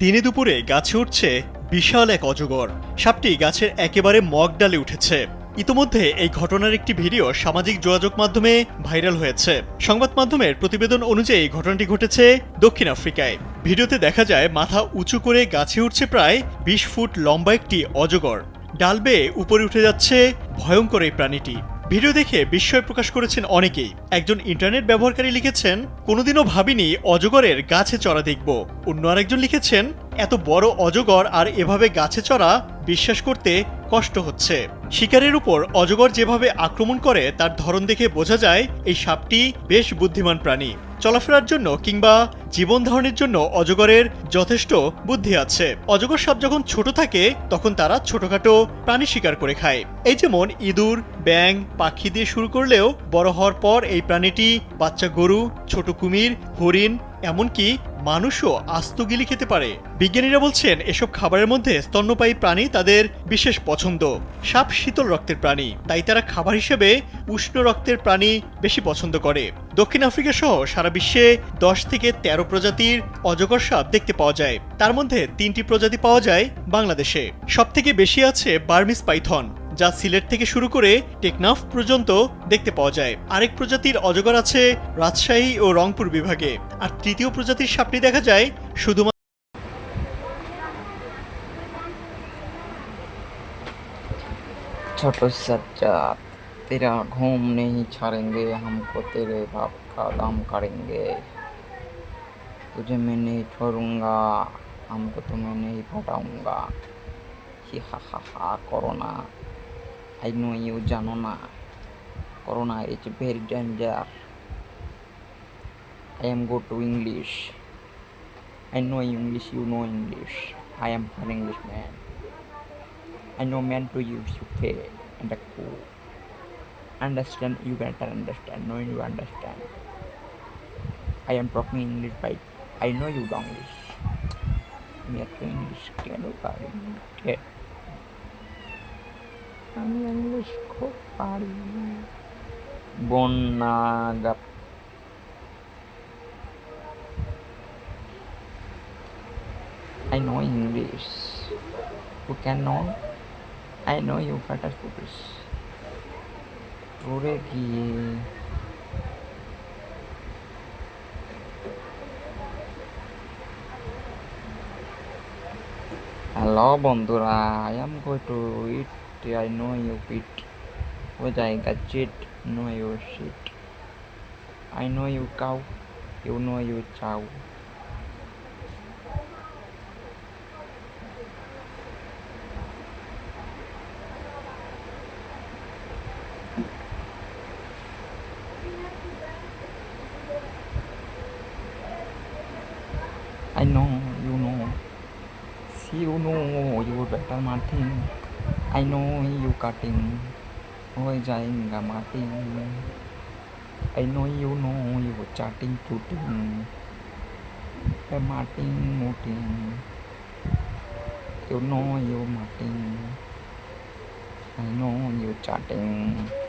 দিনে দুপুরে গাছে উঠছে বিশাল এক অজগর। সাপটি গাছের একেবারে মগ ডালে উঠেছে। ইতোমধ্যে এই ঘটনার একটি ভিডিও সামাজিক যোগাযোগ মাধ্যমে ভাইরাল হয়েছে। সংবাদ মাধ্যমের প্রতিবেদন অনুযায়ী ঘটনাটি ঘটেছে দক্ষিণ আফ্রিকায়। ভিডিওতে দেখা যায়, মাথা উঁচু করে গাছে উঠছে প্রায় বিশ ফুট লম্বা একটি অজগর। ডাল বেয়ে উপরে উঠে যাচ্ছে ভয়ঙ্কর এই প্রাণীটি। ভিডিও দেখে বিস্ময় প্রকাশ করেছেন অনেকেই। একজন ইন্টারনেট ব্যবহারকারী লিখেছেন, কোনোদিনও ভাবিনি অজগরের গাছে চড়া দেখব। অন্য আরেকজন লিখেছেন, এত বড় অজগর আর এভাবে গাছে চড়া বিশ্বাস করতে কষ্ট হচ্ছে। শিকারের উপর অজগর যেভাবে আক্রমণ করে, তার ধরন দেখে বোঝা যায়, এই সাপটি বেশ বুদ্ধিমান প্রাণী। চলাফেরার জন্য কিংবা জীবন ধারণের জন্য অজগরের যথেষ্ট বুদ্ধি আছে। অজগর সাপ যখন ছোট থাকে, তখন তারা ছোটখাটো প্রাণী শিকার করে খায়। এই যেমন ইঁদুর ব্যাং পাখি দিয়ে শুরু করলেও বড় হওয়ার পর এই প্রাণীটি বাচ্চা গরু, ছোট কুমির, হরিণ, এমনকি মানুষও আস্ত গিলি খেতে পারে। বিজ্ঞানীরা বলছেন, এসব খাবারের মধ্যে স্তন্যপায়ী প্রাণী তাদের বিশেষ পছন্দ। সাপ শীতল রক্তের প্রাণী, তাই তারা খাবার হিসেবে উষ্ণ রক্তের প্রাণী বেশি পছন্দ করে। দক্ষিণ আফ্রিকা সহ সারা বিশ্বে দশ থেকে তেরো প্রজাতির অজগর সাপ দেখতে পাওয়া যায় তার মধ্যে তিনটি প্রজাতি পাওয়া যায় বাংলাদেশে সব থেকে বেশি আছে বার্মিস পাইথন যা সিলেট থেকে শুরু করে টেকনাফ পর্যন্ত দেখতে পাওয়া যায় আরেক প্রজাতির অজগর আছে রাজশাহী ও রংপুর বিভাগে আর তৃতীয় প্রজাতির সাপটি দেখা যায় শুধুমাত্র छोटो सज्जाद तेरा घूम नहीं छाड़ेंगे हमको तेरे बाप का दम करेंगे तुझे मैं नहीं छोड़ूंगा हमको तो मैं नहीं पटाऊंगा হি হা হা হা করোনা আই নো ইউ জানো না corona is very danger I am go to English I know English you know English I am for English man I know man to use you pay and a cool. Understand you better understand. No you understand. I am talking English but I know you don't English. Me একটু English কেন পারি কে আমি English খুব পারি বন্যা gap I know English. You can know I know you better English. ট্যুরে গিয়ে hello বন্ধুরা I am go to eat I know you eat ও জায়গা cheat no you shit I know you cow you know you chow I know, you know. You know you're better Martin. I know you cutting. Ôi Jenga Martin. I know you know you chatting shooting Hey Martin Martin You know you Martin. I know you chatting.